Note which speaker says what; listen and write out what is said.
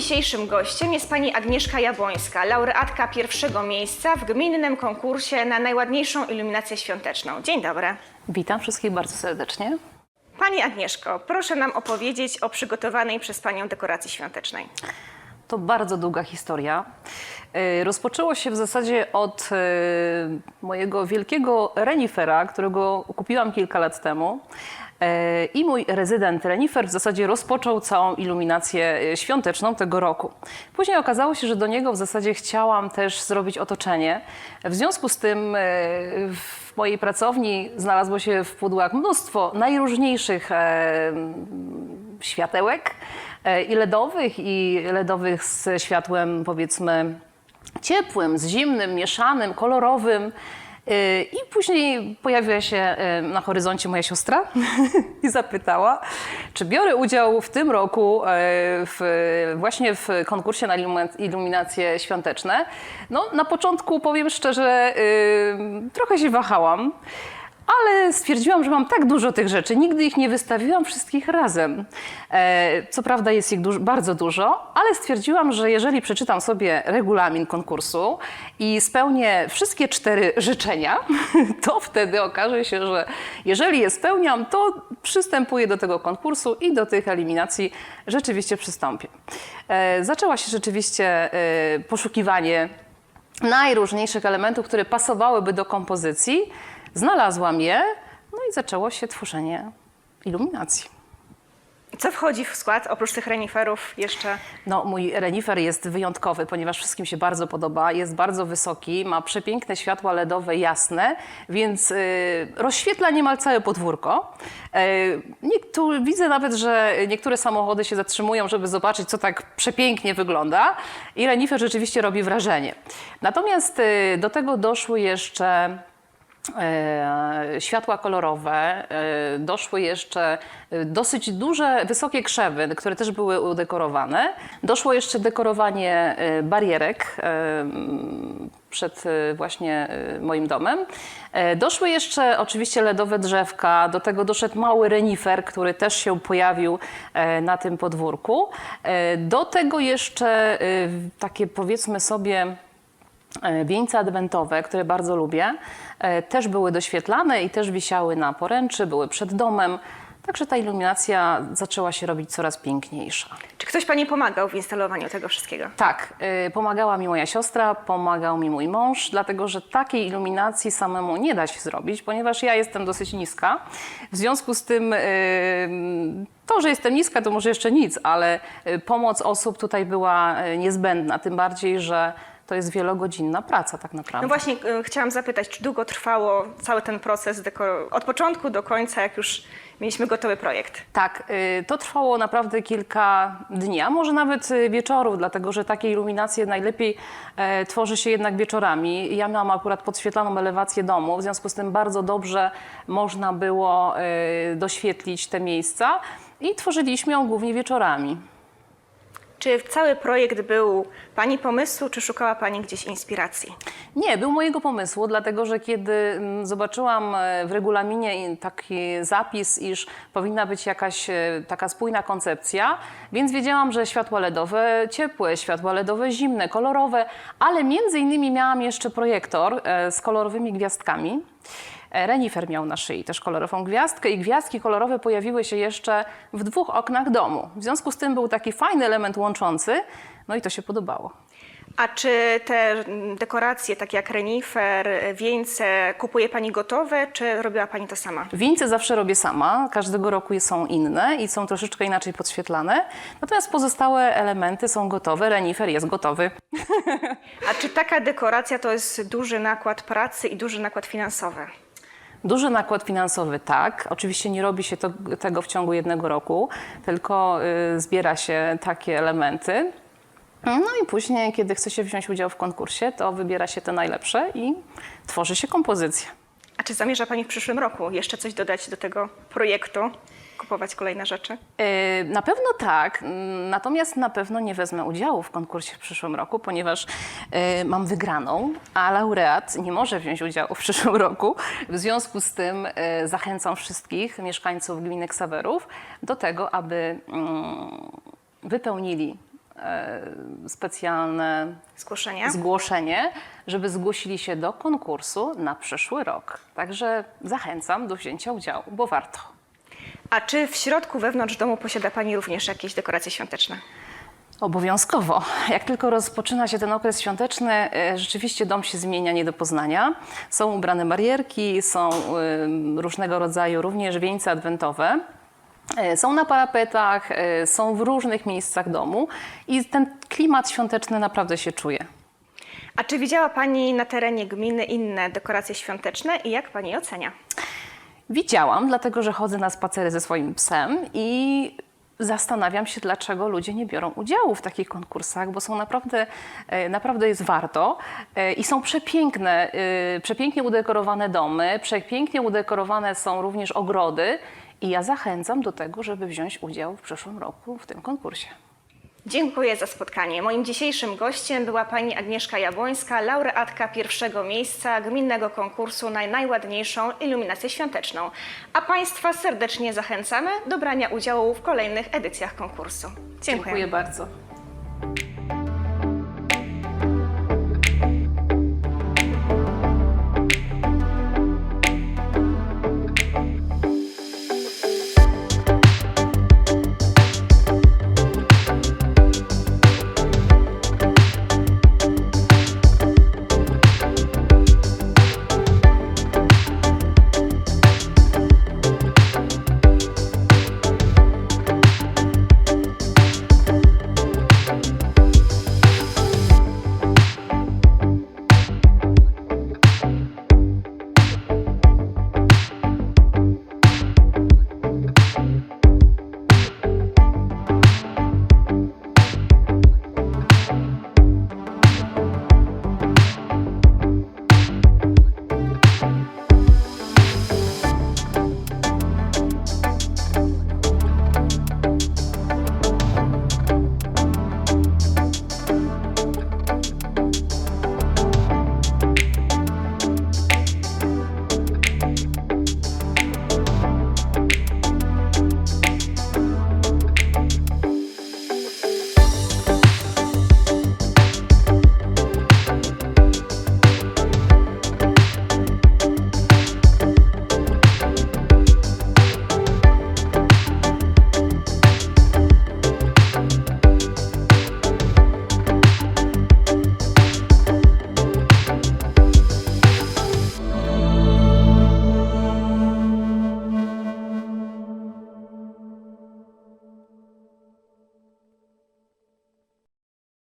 Speaker 1: dzisiejszym gościem jest pani Agnieszka Jabłońska, laureatka pierwszego miejsca w gminnym konkursie na najładniejszą iluminację świąteczną. Dzień dobry.
Speaker 2: Witam wszystkich bardzo serdecznie.
Speaker 1: Pani Agnieszko, proszę nam opowiedzieć o przygotowanej przez panią dekoracji świątecznej.
Speaker 2: To bardzo długa historia. E, Rozpoczęło się w zasadzie od e, mojego wielkiego renifera, którego kupiłam kilka lat temu. E, I mój rezydent renifer w zasadzie rozpoczął całą iluminację e, świąteczną tego roku. Później okazało się, że do niego w zasadzie chciałam też zrobić otoczenie. W związku z tym e, w mojej pracowni znalazło się w pudłach mnóstwo najróżniejszych światełek i LEDowych, i LEDowych z światłem powiedzmy ciepłym, z zimnym, mieszanym, kolorowym. E, I później pojawiła się e, na horyzoncie moja siostra i zapytała, czy biorę udział w tym roku e, w, właśnie w konkursie na ilumi- iluminacje świąteczne. No, na początku powiem szczerze, trochę się wahałam. Ale stwierdziłam, że mam tak dużo tych rzeczy, nigdy ich nie wystawiłam wszystkich razem. E, co prawda jest ich duż, bardzo dużo, ale stwierdziłam, że jeżeli przeczytam sobie regulamin konkursu i spełnię wszystkie cztery życzenia, to wtedy okaże się, że jeżeli je spełniam, to przystępuję do tego konkursu i do tych eliminacji rzeczywiście przystąpię. E, zaczęła się rzeczywiście e, poszukiwanie najróżniejszych elementów, które pasowałyby do kompozycji. Znalazłam je, no i zaczęło się tworzenie iluminacji.
Speaker 1: Co wchodzi w skład oprócz tych reniferów jeszcze?
Speaker 2: No, mój renifer jest wyjątkowy, ponieważ wszystkim się bardzo podoba. Jest bardzo wysoki, ma przepiękne światła LEDowe, jasne, więc y, rozświetla niemal całe podwórko. Y, niektóry, widzę nawet, że niektóre samochody się zatrzymują, żeby zobaczyć, co tak przepięknie wygląda. I renifer rzeczywiście robi wrażenie. Natomiast y, do tego doszły jeszcze e, światła kolorowe. e, Doszły jeszcze e, dosyć duże, wysokie krzewy, które też były udekorowane. Doszło jeszcze dekorowanie e, barierek e, przed e, właśnie e, moim domem. E, Doszły jeszcze oczywiście LEDowe drzewka, do tego doszedł mały renifer, który też się pojawił e, na tym podwórku. E, Do tego jeszcze e, takie powiedzmy sobie E, Wieńce adwentowe, które bardzo lubię, e, też były doświetlane i też wisiały na poręczy, były przed domem. Także ta iluminacja zaczęła się robić coraz piękniejsza.
Speaker 1: Czy ktoś pani pomagał w instalowaniu tego wszystkiego?
Speaker 2: Tak, y, pomagała mi moja siostra, pomagał mi mój mąż, dlatego że takiej iluminacji samemu nie da się zrobić, ponieważ ja jestem dosyć niska. W związku z tym y, to, że jestem niska, to może jeszcze nic, ale pomoc osób tutaj była niezbędna, tym bardziej, że to jest wielogodzinna praca tak naprawdę.
Speaker 1: No właśnie, y, chciałam zapytać, czy długo trwało cały ten proces deko- od początku do końca, jak już mieliśmy gotowy projekt?
Speaker 2: Tak, y, to trwało naprawdę kilka dni, a może nawet y, wieczorów, dlatego że takie iluminacje najlepiej e, tworzy się jednak wieczorami. Ja miałam akurat podświetlaną elewację domu, w związku z tym bardzo dobrze można było e, doświetlić te miejsca i tworzyliśmy ją głównie wieczorami.
Speaker 1: Czy cały projekt był pani pomysłu, czy szukała pani gdzieś inspiracji?
Speaker 2: Nie, był mojego pomysłu, dlatego że kiedy mm, zobaczyłam e, w regulaminie taki zapis, iż powinna być jakaś e, taka spójna koncepcja, więc wiedziałam, że światła LEDowe ciepłe, światła LEDowe zimne, kolorowe, ale między innymi miałam jeszcze projektor e, z kolorowymi gwiazdkami. E, Renifer miał na szyi też kolorową gwiazdkę i gwiazdki kolorowe pojawiły się jeszcze w dwóch oknach domu. W związku z tym był taki fajny element łączący, no i to się podobało.
Speaker 1: A czy te dekoracje, takie jak renifer, wieńce, kupuje pani gotowe, czy robiła pani to sama?
Speaker 2: Wieńce zawsze robię sama, każdego roku są inne i są troszeczkę inaczej podświetlane. Natomiast pozostałe elementy są gotowe, renifer jest gotowy.
Speaker 1: A czy taka dekoracja to jest duży nakład pracy i duży nakład finansowy?
Speaker 2: Duży nakład finansowy, tak. Oczywiście nie robi się to, tego w ciągu jednego roku, tylko y, zbiera się takie elementy. No i później, kiedy chce się wziąć udział w konkursie, to wybiera się te najlepsze i tworzy się kompozycja.
Speaker 1: Czy zamierza pani w przyszłym roku jeszcze coś dodać do tego projektu? Kupować kolejne rzeczy?
Speaker 2: E, Na pewno tak, mm, natomiast na pewno nie wezmę udziału w konkursie w przyszłym roku, ponieważ e, mam wygraną, a laureat nie może wziąć udziału w przyszłym roku. W związku z tym e, zachęcam wszystkich mieszkańców gminy Ksawerów do tego, aby mm, wypełnili specjalne
Speaker 1: Zgłoszenia?
Speaker 2: zgłoszenie, żeby zgłosili się do konkursu na przyszły rok. Także zachęcam do wzięcia udziału, bo warto.
Speaker 1: A czy w środku, wewnątrz domu posiada Pani również jakieś dekoracje świąteczne?
Speaker 2: Obowiązkowo. Jak tylko rozpoczyna się ten okres świąteczny, e, rzeczywiście dom się zmienia nie do poznania. Są ubrane barierki, są e, różnego rodzaju również wieńce adwentowe. E, Są na parapetach, e, są w różnych miejscach domu i ten klimat świąteczny naprawdę się czuje.
Speaker 1: A czy widziała Pani na terenie gminy inne dekoracje świąteczne i jak Pani je ocenia?
Speaker 2: Widziałam, dlatego że chodzę na spacery ze swoim psem i zastanawiam się, dlaczego ludzie nie biorą udziału w takich konkursach, bo są naprawdę, e, naprawdę jest warto i są przepiękne, przepięknie udekorowane domy, przepięknie udekorowane są również ogrody i ja zachęcam do tego, żeby wziąć udział w przyszłym roku w tym konkursie.
Speaker 1: Dziękuję za spotkanie. Moim dzisiejszym gościem była pani Agnieszka Jabłońska, laureatka pierwszego miejsca gminnego konkursu na najładniejszą iluminację świąteczną. A Państwa serdecznie zachęcamy do brania udziału w kolejnych edycjach konkursu. Dziękuję.
Speaker 2: Dziękuję bardzo.